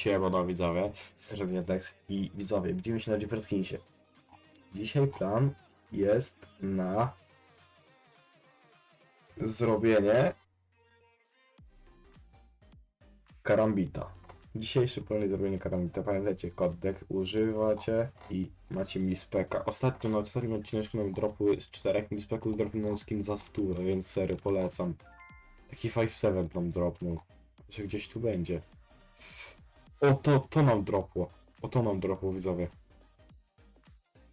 Siemano widzowie, jestem Dex i widzowie, widzimy się na Jefferskinsie. Dzisiaj plan jest na zrobienie karambita. Dzisiejszy plan jest zrobienie karambita. Pamiętajcie, kod Dex używacie i macie mispeka. Ostatnio na ostatnim odcineczku nam dropły z czterech mispeków dropnął skin za 100, no więc sery polecam. Taki 5-7 nam dropnął. Że gdzieś tu będzie. O, to, to nam dropło. O, to nam dropło, widzowie.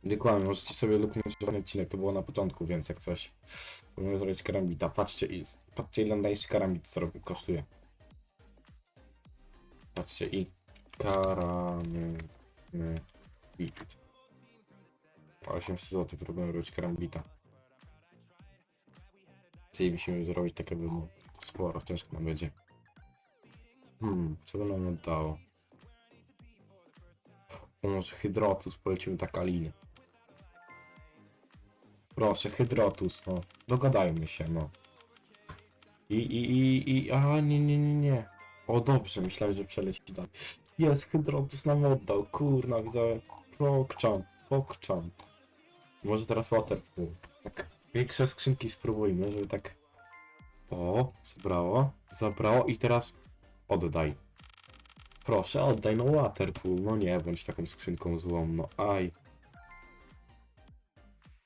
Dokładnie, możecie sobie luknąć ten odcinek, to było na początku, więc jak coś. Możemy zrobić karambita. Patrzcie, i, patrzcie ile najlepszy karambit co robi- kosztuje. Patrzcie i karambit. 800 zł próbujemy robić karambita. Musimy zrobić takie by sporo, ciężko nam będzie. Hmm, co by nam oddało? O, może Hydrotus, polecimy tak Aliny. Proszę, Hydrotus, no. Dogadajmy się, no. I, i, i, i, a nie, nie, nie, nie. O, dobrze, myślałem, że przeleci dalej. Jest, Hydrotus nam oddał, kurna, widzę. Pokczam, pokczam. Może teraz Waterpool. Tak, większe skrzynki spróbujmy, żeby tak... O, zabrało, zabrało i teraz oddaj. Proszę, oddaj no Waterpool, no nie bądź taką skrzynką złą, no aj.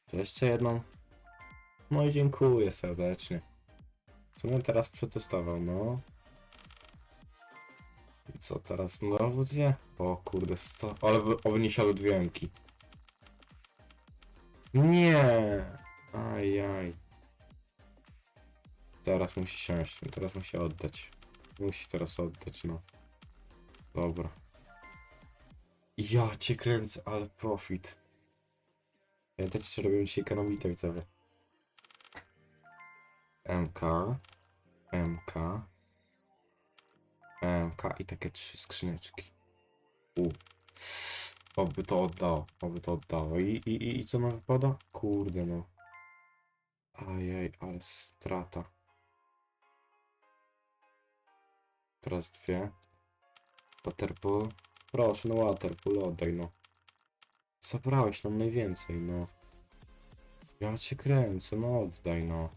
To jeszcze jedną. No i dziękuję serdecznie. Co bym teraz przetestował, no. I co teraz, no dwie? O kurde, sto... Ale by- oby nie siadły dwie emki. Nie! Ajaj. Teraz musi siąść, teraz musi oddać. Musi teraz oddać, no. Dobra. Ja cię kręcę, ale profit. Pamiętajcie, że robimy dzisiaj kanowite widzowie. MK. MK. MK i takie trzy skrzyneczki. U. Oby to oddało, oby to oddało. I, i, i, i co nam wypada? Kurde no. Ajaj, ale strata. Teraz dwie. Waterpool. Proszę, no Waterpool, oddaj no. Zabrałeś nam najwięcej, no. Ja cię kręcę, no oddaj no.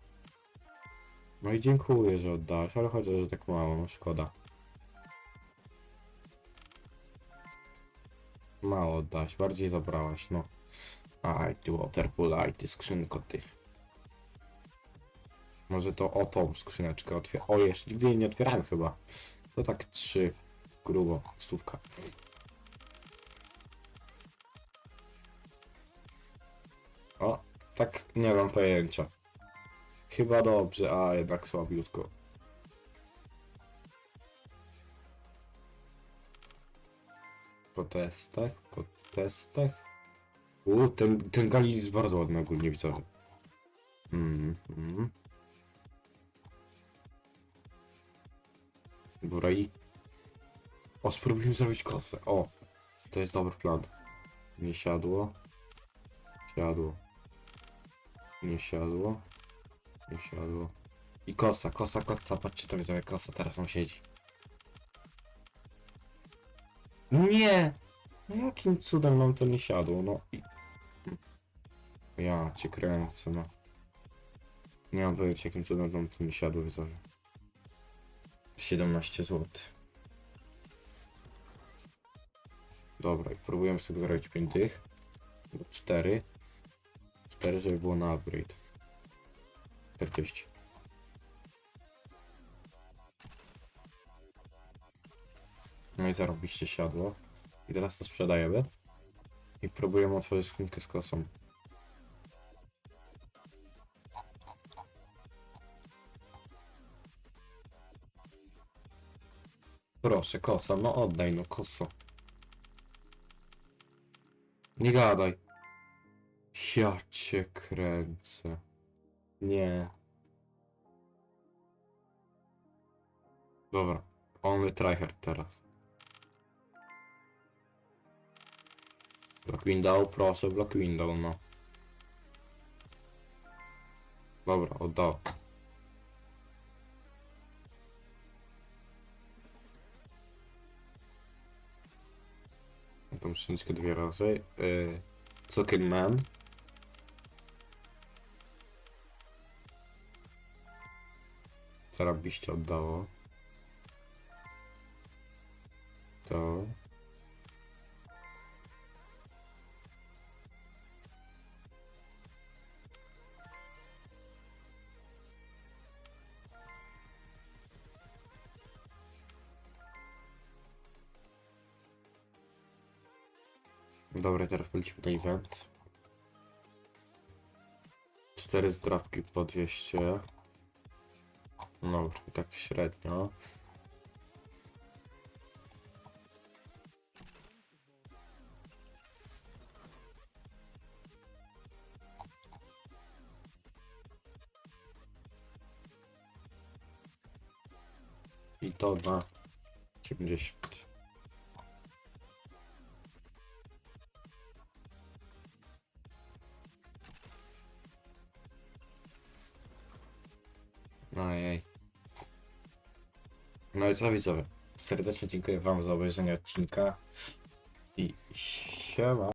No i dziękuję, że oddałeś, ale chociaż, że tak mało, no szkoda. Mało oddałeś, bardziej zabrałaś, no. Aj, ty Waterpool, aj, ty skrzynko, ty. Może to o tą skrzyneczkę otwieram. O, jeszcze nigdy jej nie otwierałem chyba. To tak trzy grubo, stówka. O, tak nie mam pojęcia. Chyba dobrze, a jednak słabiutko. Po testach, po testach. U, ten, ten gali jest bardzo ładny ogólnie widzowy. Mm, mm. I... O, spróbujmy zrobić kosę. O, to jest dobry plan. Nie siadło. Siadło. Nie siadło. Nie siadło. I kosa, kosa, kosa. Patrzcie, to widzowie, kosa teraz on siedzi. Nie! No jakim cudem nam to nie siadło, no i... Ja cię kręcę, no. Nie mam pojęcia, jakim cudem nam to nie siadło, widzowie. 17 zł. Dobra, i próbujemy sobie zrobić 5 tych. 4. 4, żeby było na upgrade. 40. No i zarobiście siadło. I teraz to sprzedajemy. I próbujemy otworzyć skrzynkę z kosą. Proszę, kosa, no oddaj, no koso. Nie gadaj. Ja cię kręcę. Nie. Dobra. Only tryhard teraz. Block window, proszę, block window, no. Dobra, oddał. Tą skrzyneczkę dwie razy. Yy, Cukier Man. Co robiście oddało? Dobra, teraz polecimy na event. Cztery zdrawki po 200. No, tak średnio. I to na 90. No i co widzowie? Serdecznie dziękuję wam za obejrzenie odcinka. I siema.